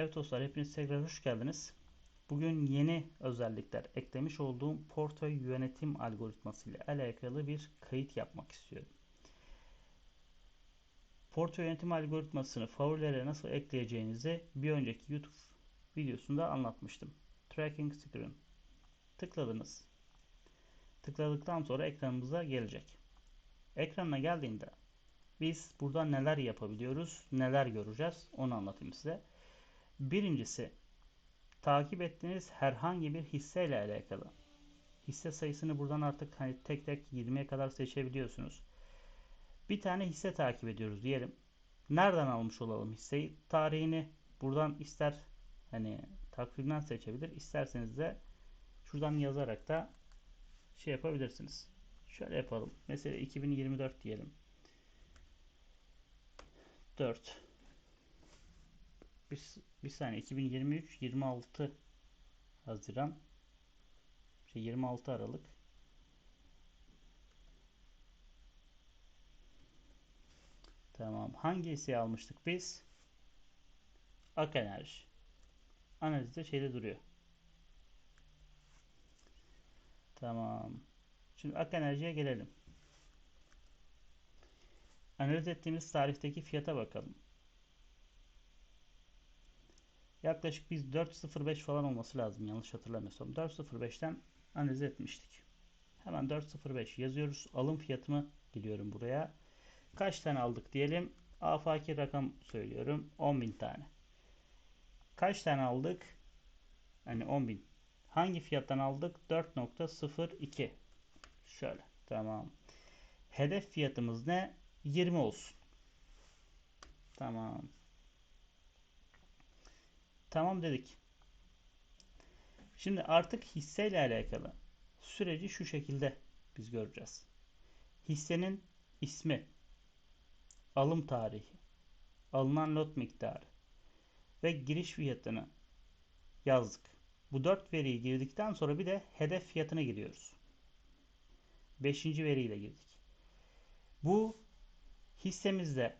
Evet dostlar hepiniz tekrar hoş geldiniz. Bugün yeni özellikler eklemiş olduğum portföy yönetim algoritması ile alakalı bir kayıt yapmak istiyorum. Portföy yönetim algoritmasını favorilere nasıl ekleyeceğinizi bir önceki YouTube videosunda anlatmıştım. Tracking screen. Tıkladınız. Tıkladıktan sonra ekranımıza gelecek. Ekranına geldiğinde biz burada neler yapabiliyoruz, neler göreceğiz onu anlatayım size. Birincisi takip ettiğiniz herhangi bir hisseyle alakalı. Hisse sayısını buradan artık hani tek tek 20'ye kadar seçebiliyorsunuz. Bir tane hisse takip ediyoruz diyelim. Nereden almış olalım hisseyi? Tarihini buradan ister hani takvimden seçebilir. isterseniz de şuradan yazarak da şey yapabilirsiniz. Şöyle yapalım. Mesela 2024 diyelim. 4 bir, bir saniye 2023 26 Haziran şey 26 Aralık Tamam. Hangi hisseyi almıştık biz? Ak Enerji. Analizde şeyde duruyor. Tamam. Şimdi Ak Enerji'ye gelelim. Analiz ettiğimiz tarihteki fiyata bakalım. Yaklaşık biz 4.05 falan olması lazım yanlış hatırlamıyorsam. 4.05'ten analiz etmiştik. Hemen 4.05 yazıyoruz. Alım fiyatımı giriyorum buraya. Kaç tane aldık diyelim. Afaki rakam söylüyorum. 10.000 tane. Kaç tane aldık? Hani 10.000. Hangi fiyattan aldık? 4.02. Şöyle. Tamam. Hedef fiyatımız ne? 20 olsun. Tamam. Tamam dedik. Şimdi artık hisseyle alakalı süreci şu şekilde biz göreceğiz. Hissenin ismi, alım tarihi, alınan lot miktarı ve giriş fiyatını yazdık. Bu dört veriyi girdikten sonra bir de hedef fiyatına giriyoruz. Beşinci veriyle girdik. Bu hissemizde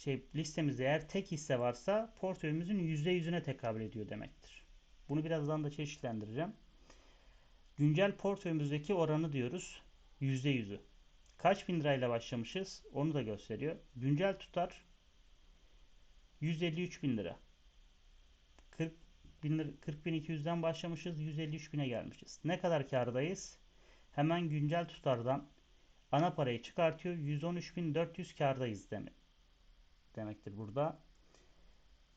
şey listemizde eğer tek hisse varsa portföyümüzün %100'üne tekabül ediyor demektir. Bunu birazdan da çeşitlendireceğim. Güncel portföyümüzdeki oranı diyoruz %100'ü. Kaç bin lirayla başlamışız onu da gösteriyor. Güncel tutar 153 bin lira. 40 bin, 40 bin 200'den başlamışız 153 bine gelmişiz. Ne kadar kardayız? Hemen güncel tutardan ana parayı çıkartıyor. 113.400 kardayız demek demektir burada.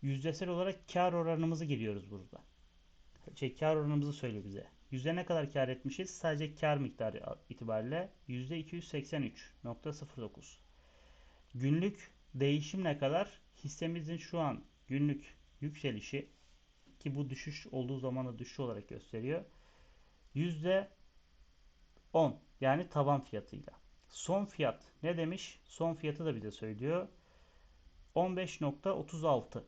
Yüzdesel olarak kar oranımızı giriyoruz burada. Şey, kar oranımızı söyle bize. Yüzde ne kadar kar etmişiz? Sadece kar miktarı itibariyle yüzde 283.09. Günlük değişim ne kadar? Hissemizin şu an günlük yükselişi ki bu düşüş olduğu zaman da düşüş olarak gösteriyor. Yüzde 10 yani taban fiyatıyla. Son fiyat ne demiş? Son fiyatı da bize söylüyor. 15.36.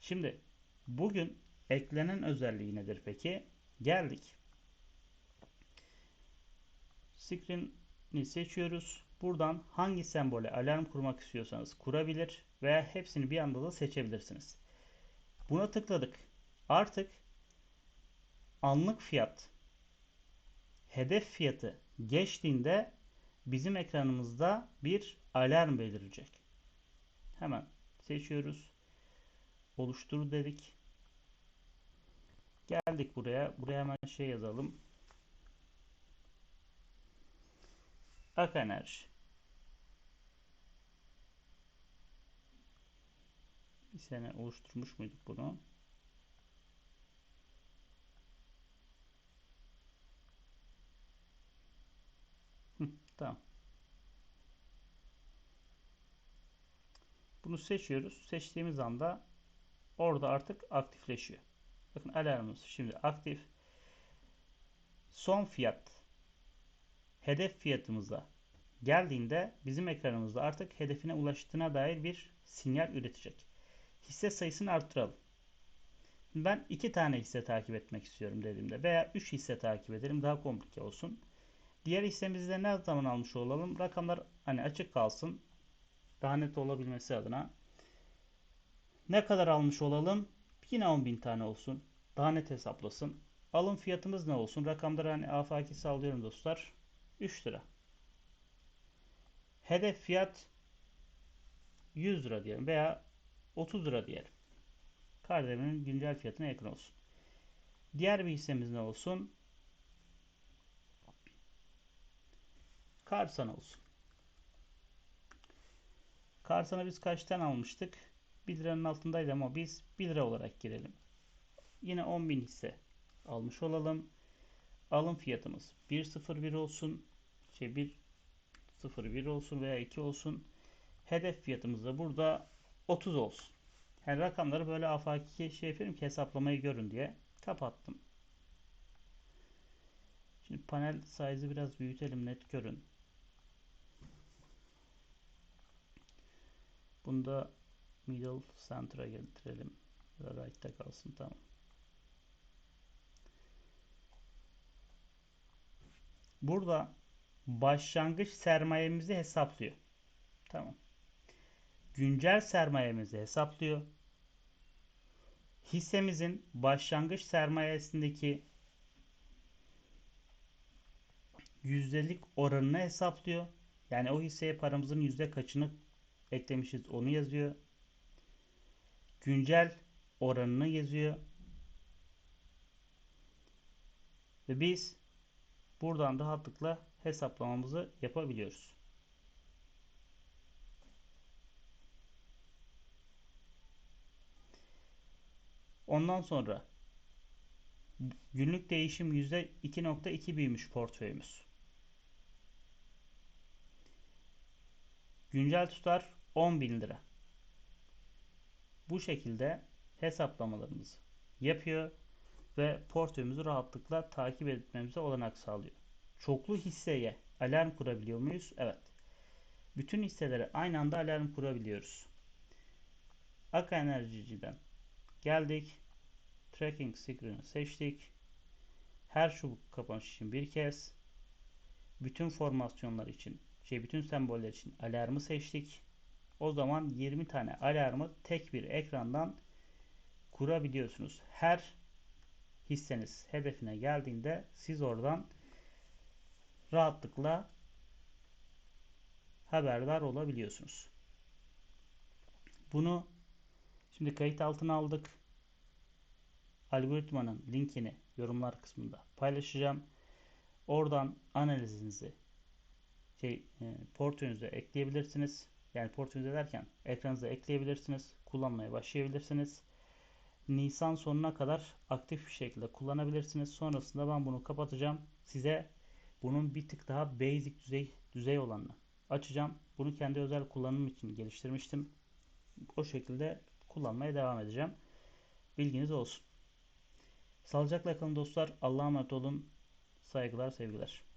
Şimdi bugün eklenen özelliği nedir peki? Geldik. Screen'i seçiyoruz. Buradan hangi sembole alarm kurmak istiyorsanız kurabilir veya hepsini bir anda da seçebilirsiniz. Buna tıkladık. Artık anlık fiyat hedef fiyatı geçtiğinde bizim ekranımızda bir alarm belirecek. Hemen seçiyoruz. Oluştur dedik. Geldik buraya. Buraya hemen şey yazalım. Ak enerji. Bir sene oluşturmuş muyduk bunu? tamam. Bunu seçiyoruz. Seçtiğimiz anda orada artık aktifleşiyor. Bakın alarmımız şimdi aktif. Son fiyat hedef fiyatımıza geldiğinde bizim ekranımızda artık hedefine ulaştığına dair bir sinyal üretecek. Hisse sayısını arttıralım. Ben iki tane hisse takip etmek istiyorum dediğimde veya üç hisse takip ederim daha komplike olsun. Diğer hissemizde ne zaman almış olalım? Rakamlar hani açık kalsın daha net olabilmesi adına Ne kadar almış olalım? Yine 10.000 tane olsun. Daha net hesaplasın. Alım fiyatımız ne olsun? Rakamları hani afaki sallıyorum dostlar. 3 lira. Hedef fiyat 100 lira diyelim veya 30 lira diyelim. Kardemir'in güncel fiyatına yakın olsun. Diğer bir hissemiz ne olsun? Karsan olsun. Karsan'a biz kaçtan almıştık? 1 liranın altındaydı ama biz 1 lira olarak girelim. Yine 10.000 hisse almış olalım. Alım fiyatımız 1.01 olsun. Şey 1.01 olsun veya 2 olsun. Hedef fiyatımız da burada 30 olsun. Yani rakamları böyle afaki şey yapıyorum ki hesaplamayı görün diye. Kapattım. Şimdi panel size'ı biraz büyütelim net görün. Bunda middle center'a getirelim. Ya da right'ta kalsın tamam. Burada başlangıç sermayemizi hesaplıyor. Tamam. Güncel sermayemizi hesaplıyor. Hissemizin başlangıç sermayesindeki yüzdelik oranını hesaplıyor. Yani o hisseye paramızın yüzde kaçını eklemişiz onu yazıyor. Güncel oranını yazıyor. Ve biz buradan rahatlıkla hesaplamamızı yapabiliyoruz. Ondan sonra günlük değişim %2.2 büyümüş portföyümüz. Güncel tutar 10.000 lira. Bu şekilde hesaplamalarımızı yapıyor ve portföyümüzü rahatlıkla takip etmemize olanak sağlıyor. Çoklu hisseye alarm kurabiliyor muyuz? Evet. Bütün hisselere aynı anda alarm kurabiliyoruz. Ak Enerjici'den geldik. Tracking screen'i seçtik. Her çubuk kapanış için bir kez. Bütün formasyonlar için, şey bütün semboller için alarmı seçtik. O zaman 20 tane alarmı tek bir ekrandan kurabiliyorsunuz. Her hisseniz hedefine geldiğinde siz oradan rahatlıkla haberdar olabiliyorsunuz. Bunu şimdi kayıt altına aldık. Algoritmanın linkini yorumlar kısmında paylaşacağım. Oradan analizinizi şey e, portföyünüze ekleyebilirsiniz. Yani portföyünüze derken ekranınıza ekleyebilirsiniz. Kullanmaya başlayabilirsiniz. Nisan sonuna kadar aktif bir şekilde kullanabilirsiniz. Sonrasında ben bunu kapatacağım. Size bunun bir tık daha basic düzey düzey olanını açacağım. Bunu kendi özel kullanım için geliştirmiştim. O şekilde kullanmaya devam edeceğim. Bilginiz olsun. Sağlıcakla kalın dostlar. Allah'a emanet olun. Saygılar, sevgiler.